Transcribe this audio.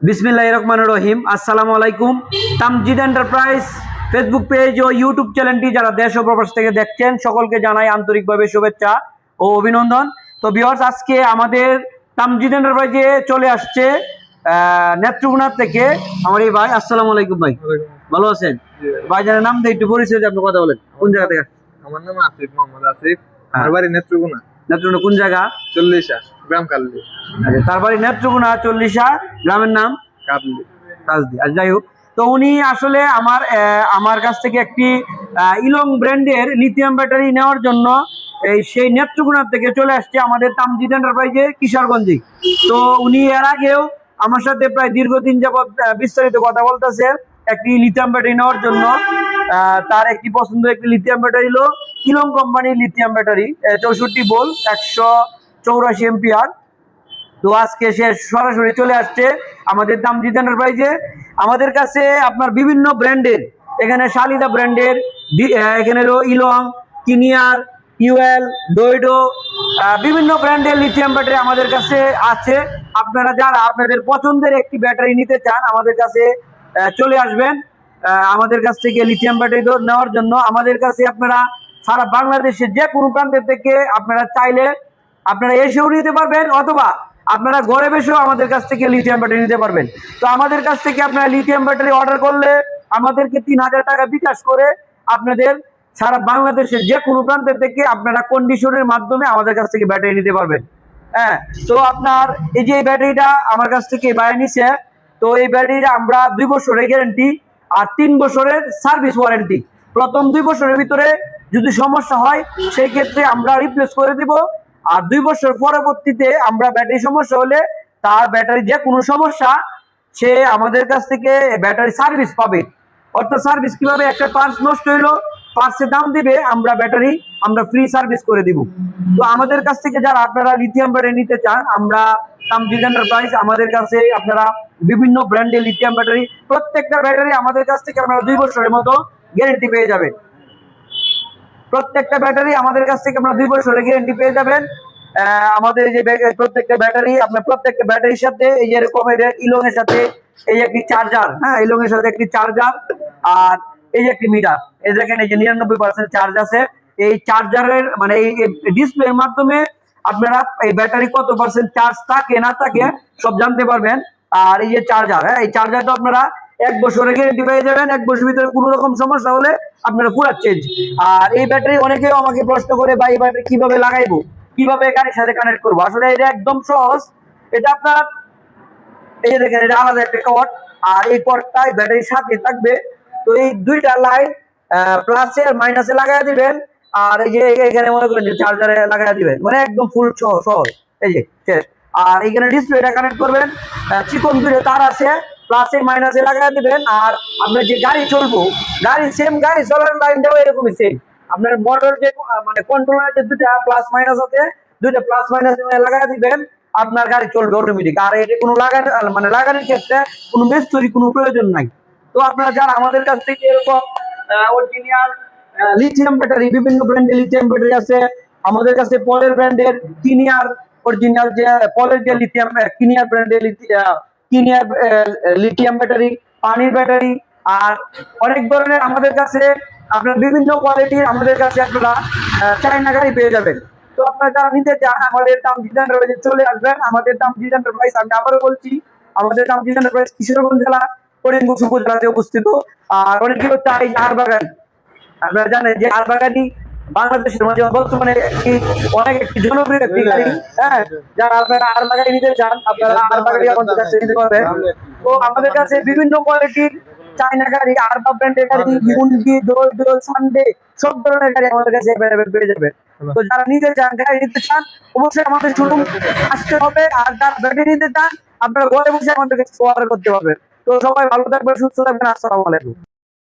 বিসমিল্লাহ রহমান রহিম। আসসালামু আলাইকুম। তামজিদ এন্টারপ্রাইজ ফেসবুক পেজ ও ইউটিউব চ্যানেলটি যারা দেশ ও প্রবাস থেকে দেখছেন সকলকে জানাই আন্তরিকভাবে শুভেচ্ছা ও অভিনন্দন। তো বিয়ার্স আজকে আমাদের তামজিদ এন্টারপ্রাইজে চলে আসছে আহ, নেত্রকোনা থেকে আমার এই ভাই। আসসালামু আলাইকুম ভাই। ভালো আছেন? ভাইজানের নাম দিয়ে একটু পরিচয় আপনি কথা বলেন। কোন জায়গা থেকে আমার নাম আসিফ মোহাম্মদ আসিফ। আমার বাড়ি নেত্রকোনা। নেত্রকোনা কোন জায়গা? চল্লিশা গ্রাম কালদি আচ্ছা, তার বাড়ি নেত্রকোনা চল্লিশা গ্রামের নাম? কাবলি তাজদি আর যাই হোক। তো উনি আসলে আমার আমার কাছ থেকে একটি ইলং ব্র্যান্ডের লিথিয়াম ব্যাটারি নেওয়ার জন্য এই সেই নেত্রকোনা থেকে চলে আসছে আমাদের তামজিদ এন্টারপ্রাইজে কিশোরগঞ্জে। তো উনি এর আগেও আমার সাথে প্রায় দীর্ঘদিন যাবৎ বিস্তারিত কথা বলতেছে। একটি লিথিয়াম ব্যাটারি নেওয়ার জন্য। আহ, তার একটি পছন্দ একটি লিথিয়াম ব্যাটারি হলো ইলং কোম্পানির লিথিয়াম ব্যাটারি চৌষট্টি বোল একশো চৌরাশি এমপিআর তো আজকে সে সরাসরি চলে আসছে আমাদের তামজিদ এন্টারপ্রাইজে আমাদের কাছে আপনার বিভিন্ন ব্র্যান্ডের, এখানে শালিদা ব্র্যান্ডের এখানে ইলং কিনিয়ার, ইউএল, ডোইডো বিভিন্ন ব্র্যান্ডের লিথিয়াম ব্যাটারি আমাদের কাছে আছে। আপনারা যারা আপনাদের পছন্দের একটি ব্যাটারি নিতে চান, আমাদের কাছে চলে আসবেন। আমাদের কাছ থেকে লিথিয়াম ব্যাটারি নেওয়ার জন্য, আমাদের কাছে আপনারা সারা বাংলাদেশের যে কোনো প্রান্তের থেকে আপনারা চাইলে আপনারা এসেও নিতে পারবেন, অথবা আপনারা ঘরে বসেও আমাদের কাছ থেকে লিথিয়াম ব্যাটারি নিতে পারবেন। তো আমাদের কাছ থেকে আপনারা লিথিয়াম ব্যাটারি অর্ডার করলে আমাদেরকে তিন হাজার টাকা বিকাশ করে আপনাদের সারা বাংলাদেশের যে কোনো প্রান্তের থেকে আপনারা কন্ডিশনের মাধ্যমে আমাদের কাছ থেকে ব্যাটারি নিতে পারবেন। হ্যাঁ তো আপনার এই যে ব্যাটারিটা আমার কাছ থেকে বাইরে নিছে, তো এই ব্যাটারিটা আমরা দুই বছরের গ্যারেন্টি আর তিন বছরের সার্ভিস ওয়ারেন্টি প্রথম দুই বছরের ভিতরে যদি সমস্যা হয় সেই ক্ষেত্রে আমরা রিপ্লেস করে দিব। আর দুই বছর পরবর্তীতে আমরা ব্যাটারি সমস্যা হলে তার ব্যাটারি যে কোনো সমস্যা, সে আমাদের কাছ থেকে ব্যাটারি সার্ভিস পাবে। অর্থাৎ সার্ভিস কীভাবে? একটা পার্টস নষ্ট হইল, পার্টসের দাম দিবে, আমরা ব্যাটারি আমরা ফ্রি সার্ভিস করে দিব। তো আমাদের কাছ থেকে যারা আপনারা লিথিয়াম ব্যাটারি নিতে চান, আমরা তামজিদ এন্টারপ্রাইজ আমাদের কাছে আপনারা বিভিন্ন ব্র্যান্ডের লিথিয়াম ব্যাটারি প্রত্যেকটা ব্যাটারি আমাদের কাছ থেকে আপনারা দুই বছরের মতো গ্যারেন্টি পেয়ে যাবেন। প্রত্যেকটা ব্যাটারি আমাদের কাছ থেকে আপনারা দুই বছরের গ্যারেন্টি পেয়ে যাবেন। আহ, আমাদের এই যে ব্যাগ- প্রত্যেকটা ব্যাটারি আপনার প্রত্যেকটা ব্যাটারির সাথে এই যে এরকম ইলং এর সাথে এই যে একটি চার্জার হ্যাঁ ইলং এর সাথে একটি চার্জার আর এই যে একটি মিটার এই দেখেন এই যে নিরানব্বই পার্সেন্ট চার্জ আছে। এই চার্জারের মানে এই ডিসপ্লের মাধ্যমে আপনারা এই ব্যাটারি কত পার্সেন্ট চার্জ থাকে না থাকে সব জানতে পারবেন। আর এই যে চার্জার হ্যাঁ এই চার্জারটা আপনারা এক বছর গ্যারেন্টি পেয়ে যাবেন এক বছর ভিতরে কোনো রকম সমস্যা হলে আপনারা পুরা চেঞ্জ আর এই ব্যাটারি অনেকেও আমাকে প্রশ্ন করে, ভাই, এই ব্যাটারি কীভাবে লাগাইবো? কীভাবে গাড়ির সাথে কানেক্ট করব? আসলে এটা একদম সহজ। এটা আপনার, এই দেখেন, এটা আলাদা একটা কট আর এই কটটা ব্যাটারির সাথে থাকবে। তো এই দুইটা লাইন প্লাসে আর মাইনাসে লাগাই দিবেন। আর এই যে এখানে মনে করেন যে চার্জারে লাগাই দিবেন। মানে একদম ফুল সহজ। এই যে আর এখানে ডিসপ্লেটা কানেক্ট করবেন। চিকন দুটো তার আছে। প্লাসে মাইনাসে লাগাই দিবেন আর আপনার যে গাড়ি চলবো, গাড়ি সেম গাড়ি চলার লাইনটাও এরকমই সেম আপনার মোটর যে মানে কন্ট্রোলার যে দুটা প্লাস মাইনাস আছে, দুইটা প্লাস মাইনাস লাগাই দিবেন, আপনার গাড়ি চলবে অটোমেটিক আর এটা কোনো লাগানো মানে লাগানোর ক্ষেত্রে কোনো মিস্ত্রি কোনো প্রয়োজন নাই। তো আপনারা যারা আমাদের কাছ থেকে এরকম অরিজিনাল লিথিয়াম ব্যাটারি বিভিন্ন ব্র্যান্ডের লিথিয়াম ব্যাটারি আছে, আমাদের কাছে পলের ব্র্যান্ডের কিনিয়ার অরিজিনাল যে পলের যে লিথিয়াম কিনিয়ার ব্র্যান্ডের কিনিয়ার লিথিয়াম ব্যাটারি পানির ব্যাটারি আর অনেক ধরনের আমাদের কাছে, আপনার বিভিন্ন কোয়ালিটির আমাদের কাছে আপনারা চায়না গাড়ি পেয়ে যাবেন। তো আপনারা যারা নিতে চান, আমাদের দাম জিদান রয়েছে চলে আসবেন। আমাদের দাম জিদান প্রাইস আমি আবারও বলছি, আমাদের দাম জিদান প্রাইস কিশোরগঞ্জ জেলা, করিমগঞ্জ উপজেলাতে অবস্থিত। আর অনেকে চাই আর বাগান আপনারা জানেন যে আর বাগানই বাংলাদেশের মধ্যে বর্তমানে একটি অনেক একটি জনপ্রিয় একটি গাড়ি হ্যাঁ যারা আপনারা আর বাগানি নিতে চান আপনারা আর বাগানি আমাদের কাছে নিতে পারবেন তো আমাদের কাছে বিভিন্ন কোয়ালিটির চাইনা গাড়ি আর বা ব্র্যান্ডের গাড়ি মুন্ডি দোল দোল সানডে সব ধরনের গাড়ি আমাদের কাছে অ্যাভেলেবেল পেয়ে যাবে। তো যারা নিতে চান গাড়ি নিতে চান অবশ্যই আমাদের শোরুম আসতে হবে। আর যারা ব্যাটারি নিতে চান আপনারা ঘরে বসে আমাদের কাছে অর্ডার করতে পারবেন। তো সবাই ভালো থাকবেন সুস্থ থাকবেন আসসালামু আলাইকুম।